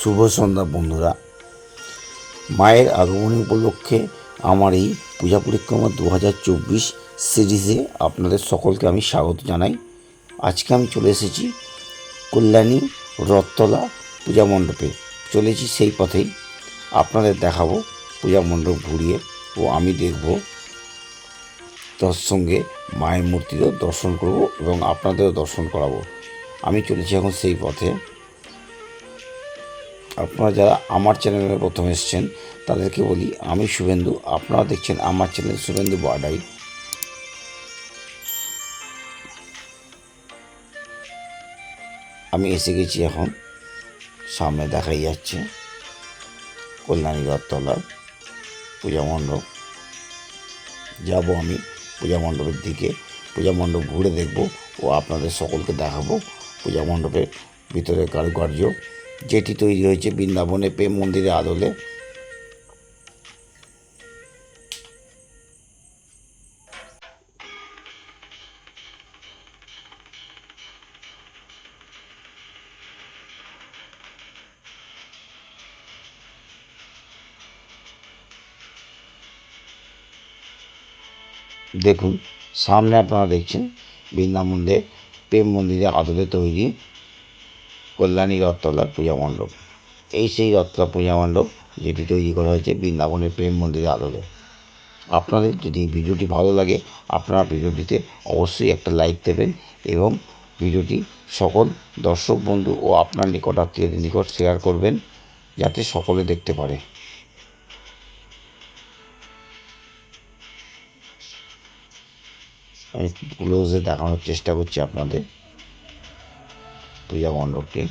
শুভ সন্ধ্যা, বন্ধুরা। মায়ের আগমনী উপলক্ষে আমার এই পূজা পরিক্রমা দু হাজার চব্বিশ সিরিজে আপনাদের সকলকে আমি স্বাগত জানাই। আজকে আমি চলে এসেছি কল্যাণী রথতলা পূজা মণ্ডপে। চলেছি সেই পথেই। আপনাদের দেখাবো পূজা মণ্ডপ ঘুরিয়ে ও আমি দেখব তার সঙ্গে মায়ের মূর্তিরও দর্শন করব এবং আপনাদেরও দর্শন করাবো। আমি চলেছি এখন সেই পথে। আপনারা যারা আমার চ্যানেলে প্রথম এসছেন, তাদেরকে বলি, আমি শুভেন্দু। আপনারা দেখছেন আমার চ্যানেল শুভেন্দু বাডাই। আমি এসে গেছি এখন। সামনে দেখাই যাচ্ছে কল্যাণী রথতলার পূজা মণ্ডপ। যাব আমি পূজা মণ্ডপের দিকে। পূজা মণ্ডপ ঘুরে দেখব ও আপনাদের সকলকে দেখাবো। পূজা মণ্ডপের ভিতরে কারুকার্য যেটি তৈরি হয়েছে বৃন্দাবনে প্রেম মন্দিরের আদলে। দেখুন, সামনে আপনারা দেখছেন বৃন্দাবনে প্রেম মন্দিরের আদলে তৈরি কল্যাণী রথতলার পূজা মণ্ডপ। এই সেই রথতলা পূজা মণ্ডপ যেটি তৈরি করা হয়েছে বৃন্দাবনের প্রেম মন্দিরের আদলে। আপনাদের যদি ভিডিওটি ভালো লাগে, আপনারা ভিডিওটিতে অবশ্যই একটা লাইক দেবেন এবং ভিডিওটি সকল দর্শক বন্ধু ও আপনার নিকটাত্মীয়দের নিকট শেয়ার করবেন, যাতে সকলে দেখতে পারে। আমি ক্লোজে দেখানোর চেষ্টা করছি আপনাদের। পূজা মণ্ডপটি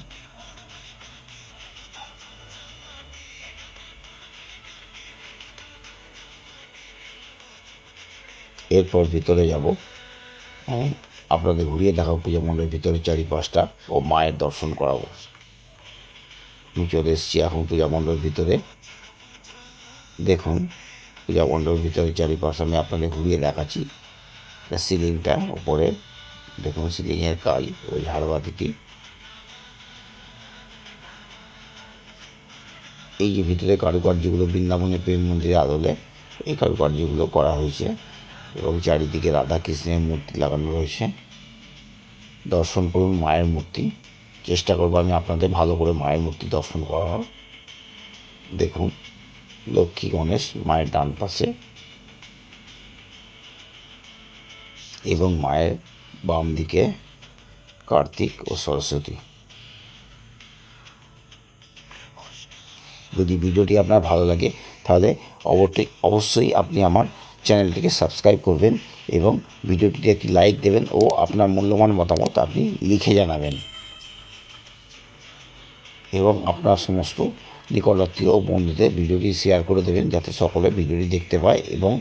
এরপর ভিতরে যাব। আপনাদের ঘুরিয়ে দেখাবো পূজা মণ্ডপের ভিতরে চারিপাশটা ও মায়ের দর্শন করাবো। আমি চলে এসেছি এখন পূজা মণ্ডপের ভিতরে। দেখুন, পূজা মণ্ডপের ভিতরে চারিপাশ আমি আপনাদের ঘুরিয়ে দেখাচ্ছি। সিলিংটা ওপরে দেখুন, সিলিংয়ের কাজ, ওই ঝাড়বাতিটি। এই যে ভিতরে কারুকার্যগুলো বৃন্দাবনের প্রেম মন্দিরের আদলে এই কারুকার্যগুলো করা হয়েছে এবং চারিদিকে রাধা কৃষ্ণের মূর্তি লাগানো রয়েছে। দর্শন করুন মায়ের মূর্তি। চেষ্টা করব আমি আপনাদের ভালো করে মায়ের মূর্তি দর্শন করার। দেখুন, লক্ষ্মী গণেশ মায়ের ডান পাশে এবং মায়ের বাম দিকে কার্তিক ও সরস্বতী। যদি ভিডিওটি আপনার ভালো লাগে, তাহলে অবশ্যই অবশ্যই আপনি আমার চ্যানেলটিকে সাবস্ক্রাইব করবেন এবং ভিডিওটিতে একটি লাইক দেবেন ও আপনার মূল্যবান মতামত আপনি লিখে জানাবেন। এবং আপনার সমস্ত নিকটাত্মীয় ও বন্ধুদের ভিডিওটি শেয়ার করে দেবেন, যাতে সকলে ভিডিওটি দেখতে পায় এবং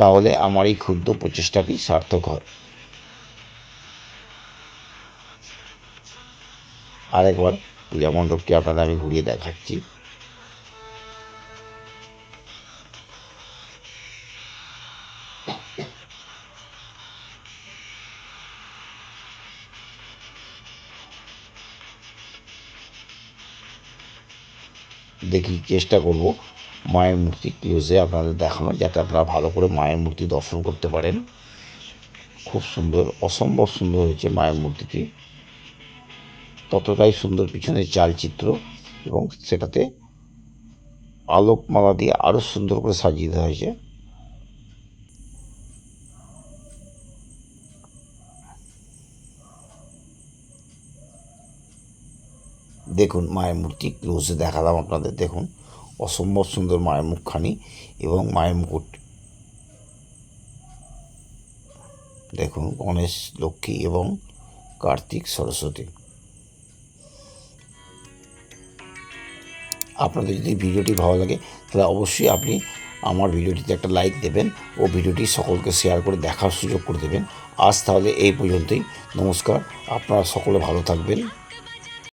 তাহলে আমার এই ক্ষুদ্র প্রচেষ্টাটি সার্থক হয়। আরেকবার পূজা মণ্ডপটি আপনাদের আমি ঘুরিয়ে দেখাচ্ছি। দেখি চেষ্টা করব মায়ের মূর্তি ক্লোজে আপনাদের দেখানো যাতে আপনারা ভালো করে মায়ের মূর্তি দর্শন করতে পারেন। খুব সুন্দর, অসম্ভব সুন্দর হয়েছে মায়ের মূর্তিটি। ততটাই সুন্দর পিছনের চালচিত্র এবং সেটাতে আলোকমালা দিয়ে আরও সুন্দর করে সাজিয়ে দেওয়া হয়েছে। দেখুন মায়ের মূর্তি ক্লোজে দেখালাম আপনাদের, দেখুন। অসম্ভব সুন্দর মায়ের মুখখানি এবং মায়ের মুকুট দেখুন, গণেশ, লক্ষ্মী এবং কার্তিক সরস্বতী। আপনাদের যদি ভিডিওটি ভালো লাগে, তাহলে অবশ্যই আপনি আমার ভিডিওটিতে একটা লাইক দেবেন ও ভিডিওটি সকলকে শেয়ার করে দেখার সুযোগ করে দেবেন। আজ তাহলে এই পর্যন্তই। নমস্কার। আপনারা সকলে ভালো থাকবেন।